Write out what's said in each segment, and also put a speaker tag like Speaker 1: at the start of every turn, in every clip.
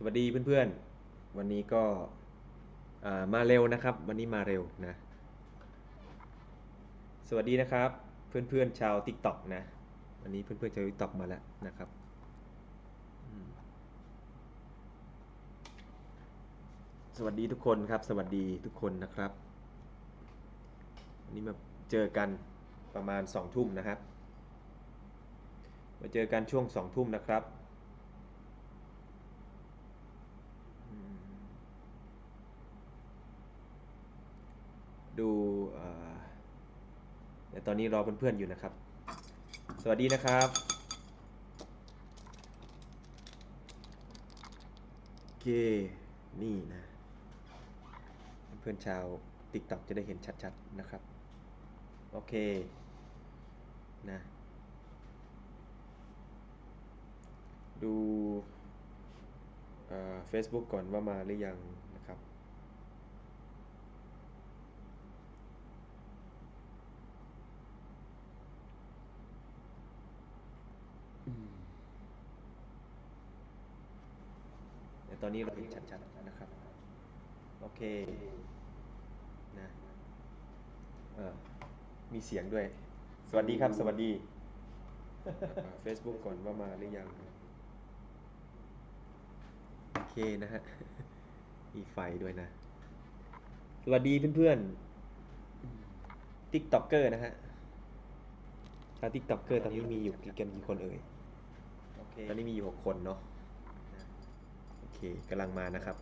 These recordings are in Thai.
Speaker 1: สวัสดีเพื่อนๆ วันนี้ก็มาเร็วนะครับ วันนี้มาเร็วนะ สวัสดีนะครับ เพื่อนๆชาว TikTok นะ วันนี้เพื่อนๆชาว TikTok มาแล้วนะครับสวัสดีทุกคนครับ สวัสดีทุกคนนะครับ วันนี้มาเจอกันประมาณสองทุ่มนะครับ มาเจอกันช่วงสองทุ่มนะครับ ดูเอ่อเดี๋ยวตอนนี้รอเพื่อนๆอยู่นะครับ สวัสดีนะครับ โอเค นี่นะ เพื่อนๆชาว TikTok จะได้เห็นชัดๆนะครับ โอเค นะ ดูเอ่อ Facebook ก่อนว่ามาหรือยังนะครับ เดี๋ยว ตอนนี้เราเห็นชัดๆนะครับ โอเคนะเออมีเสียงด้วย สวัสดีครับ สวัสดีเฟซบุ๊กก่อนว่ามาหรือยัง โอเคนะฮะ มีไฟด้วยนะ สวัสดีเพื่อนๆติ๊กต็อกเกอร์นะฮะชาวติ๊กต็อกเกอร์ตอนนี้มีอยู่กี่กันกี่คนเอ่ย ตอนนี้มีอยู่หกคนเนาะโอ เคกำลังมานะครับ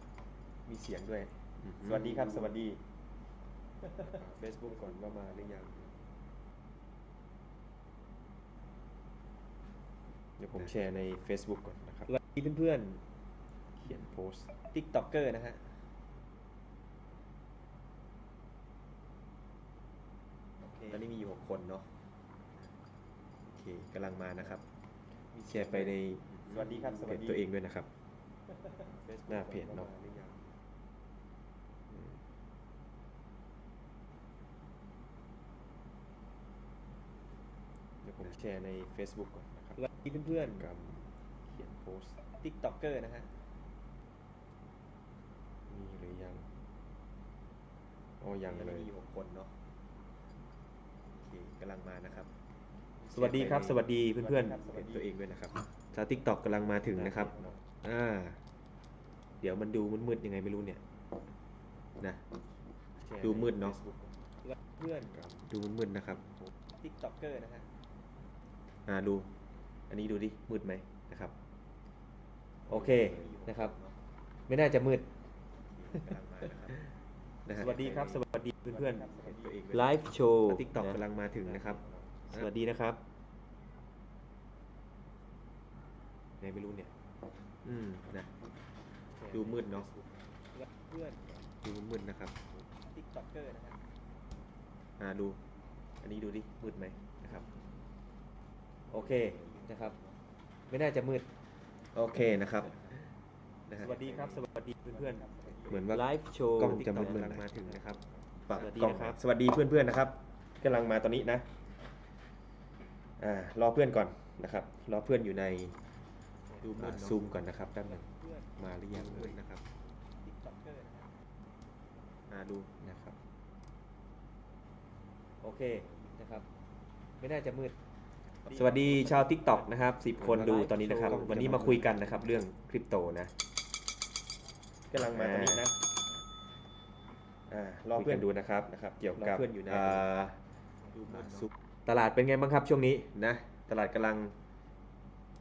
Speaker 1: มีเสียงด้วย สวัสดีครับ สวัสดี Facebook ก่อนว่ามาหรือยัง เดี๋ยวผมแชร์ใน Facebook ก่อนนะครับสวัสดีเพื่อนๆ เขียนโพสต์ TikToker นะฮะตอนนี้มีอยู่หกคนเนาะโอเคกำลังมานะครับ แชร์ไปใน
Speaker 2: สวัสดีครับส
Speaker 1: เพ
Speaker 2: วัส
Speaker 1: จ
Speaker 2: ดี
Speaker 1: ตัวเองด้วยนะครับ หน้าเพจเนาะอืมเดี๋ยวผมแชร์ใน Facebook ก่อนนะครับสวัสดีเพื่อนๆกับเขียนโพสต์ TikToker นะฮะ มีหรือยังอ๋อยังเลยมีหกคนเนาะโอเคกำลังมานะครับ สวัสดีครับ สวัสดีเพื่อนๆเพจตัวเองด้วยนะครับชาว TikTok กำลังมาถึงนะครับ อ่า เดี๋ยวมันดูมืดๆยังไงไม่รู้เนี่ย นะ ดูมืดเนาะ เพื่อนดูมืดๆนะครับ TikToker นะฮะ อ่าดู อันนี้ดูดิ มืดไหมนะครับ โอเคนะครับ ไม่น่าจะมืดนะฮะสวัสดีครับ สวัสดีเพื่อนๆไลฟ์โชว์ TikTok กำลังมาถึงนะครับ สวัสดีนะครับไหนไม่รู้เนี่ย อืมนะดูมืดเนาะเพื่อนดูมืดนะครับ TikToker นะฮะอ่าดู อันนี้ดูดิมืดไหมนะครับ โอเคนะครับ ไม่น่าจะมืด โอเคนะครับนะฮะ
Speaker 2: สวัสดีครับสวัสดีเพื่อน
Speaker 1: เหมือนว่า
Speaker 2: ไลฟ์โชว์
Speaker 1: กล้องจะมืด
Speaker 2: TikTok
Speaker 1: ๆกำลังมาถึงนะครับฝาก
Speaker 2: สวัสดี
Speaker 1: กล้อง
Speaker 2: นะครับ
Speaker 1: สวัสดีเพื่อนๆนะครับกำลังมาตอนนี้นะอ่ารอเพื่อนก่อนนะครับ รอเพื่อนอยู่ใน
Speaker 2: ดูมืดเนอะ
Speaker 1: ซูมก่อนนะครับแป๊บหนึงมาหรือยังเอ่ยนะครับ
Speaker 2: TikToker นะฮะ
Speaker 1: อ่าดูนะครับ โอเคนะครับ ไม่น่าจะมืด สวัสดีชาว TikTok นะครับ 10 คนดูตอนนี้นะครับ วันนี้มาคุยกันนะครับ เรื่องคริปโตนะ กำลังมาตอนนี้นะ อ่ารอเพื่อนดูนะครับนะครับ เกี่ยวกับ
Speaker 2: รอเพื่อนอยู่ใน
Speaker 1: อ่า
Speaker 2: ดูมืดเนอะ
Speaker 1: ซุปตลาดเป็นไงบ้างครับช่วงนี้นะ ตลาดกำลัง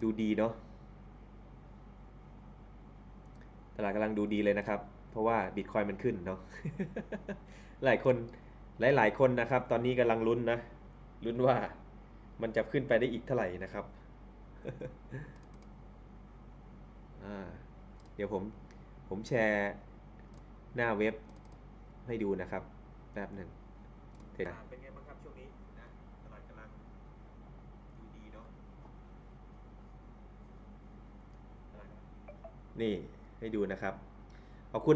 Speaker 1: ดูดีเนาะ ตลาดกำลังดูดีเลยนะครับ เพราะว่าบิตคอยมันขึ้นเนาะหลายคนหลายๆคนนะครับ ตอนนี้กำลังลุ้นนะลุ้นว่ามันจะขึ้นไปได้อีกเท่าไหร่นะครับอ่าเดี๋ยวผมผมแชร์หน้าเว็บให้ดูนะครับแป๊บหนึ่งเดี๋ยวนะเป็นไงบ้างครับช่วงนี้นะตลาดกำลังดูดีเนาะนี่ ให้ดูนะครับ ขอบคุณ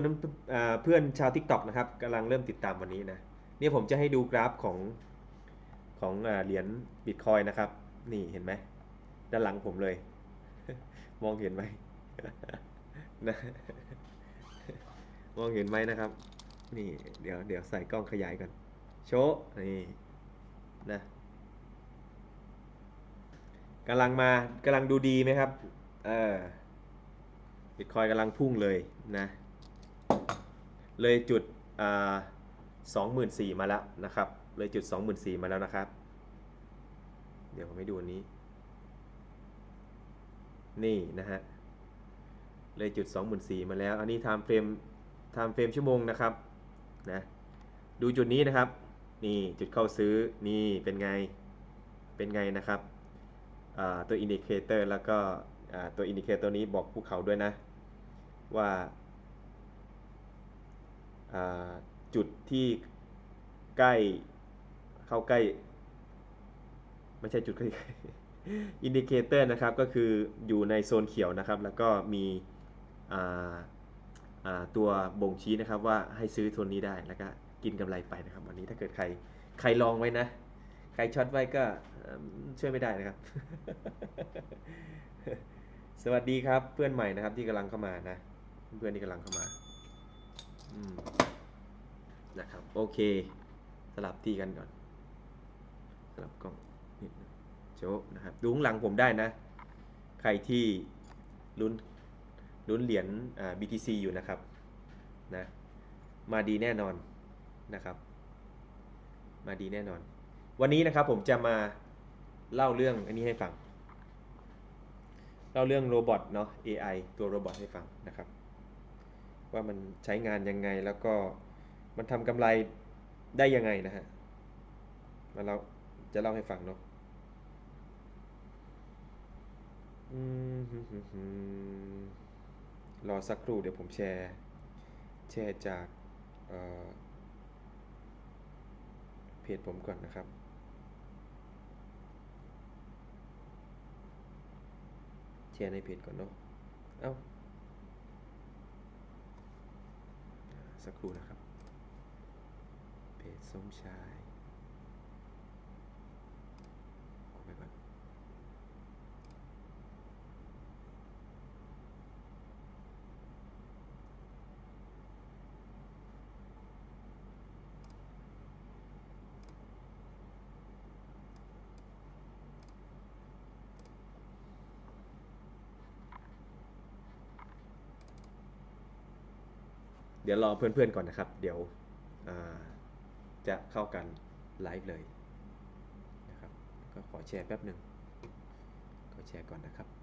Speaker 1: เพื่อนชาว TikTok นะครับกำลังเริ่มติดตามวันนี้นะเนี่ยผมจะให้ดูกราฟของของเหรียญบิตคอยนะครับ นี่เห็นไหมด้านหลังผมเลย มองเห็นไหมนะมองเห็นไหมนะครับ นี่เดี๋ยวเดี๋ยวใส่กล้องขยายก่อนโชว์นี่นะกำลังมากำลังดูดีไหมครับ เออ บิตคอยกำลังพุ่งเลยนะ เลยจุดสองหมื่นสี่มาแล้วนะครับ เลยจุดสองหมื่นสี่มาแล้วนะครับ เดี๋ยวผมให้ดูอันนี้ นี่นะฮะ เลยจุด24,000มาแล้ว อันนี้ time frame time frame ชั่วโมงนะครับ นะ ดูจุดนี้นะครับ นี่จุดเข้าซื้อ นี่เป็นไง เป็นไงนะครับ ตัวอินดิเคเตอร์แล้วก็ตัวอินดิเคเตอร์นี้บอกภูเขาด้วยนะ ว่าจุดที่ใกล้เข้าใกล้ ไม่ใช่จุดใกล้อินดิเคเตอร์นะครับก็คืออยู่ในโซนเขียวนะครับ แล้วก็มีตัวบ่งชี้นะครับว่าให้ซื้อโซนนี้ได้แล้วก็กินกำไรไปนะครับ วันนี้ถ้าเกิดใครใครลองไว้นะ ใครช็อตไว้ก็ช่วยไม่ได้นะครับ สวัสดีครับเพื่อนใหม่นะครับที่กำลังเข้ามานะ เพื่อนที่กำลังเข้ามาอืมนะครับ โอเค สลับที่กันก่อน สลับกล้องนิดนึงโจะนะครับ ดูข้างหลังผมได้นะ ใครที่ลุ้นลุ้นเหรียญอ่า BTC อยู่นะครับนะมาดีแน่นอนนะครับ มาดีแน่นอน วันนี้นะครับผมจะมาเล่าเรื่องอันนี้ให้ฟัง เล่าเรื่องโรบอทเนาะ AI ตัวโรบอทให้ฟังนะครับ ว่ามันใช้งานยังไงแล้วก็มันทำกำไรได้ยังไงนะฮะมาเราจะเล่าให้ฟังเนาะรอสักครู่เดี๋ยวผมแชร์ แชร์จากเเพจผมก่อนนะครับแชร์ในเพจก่อนเนาะเอ้า สักครู่นะครับ เพจส้มชายออกไปก่อนเดี๋ยวรอเพื่อนๆก่อนนะครับ เดี๋ยวจะเข้ากันไลฟ์เลยนะครับก็ขอแชร์แป๊บหนึ่งขอแชร์ก่อนนะครับ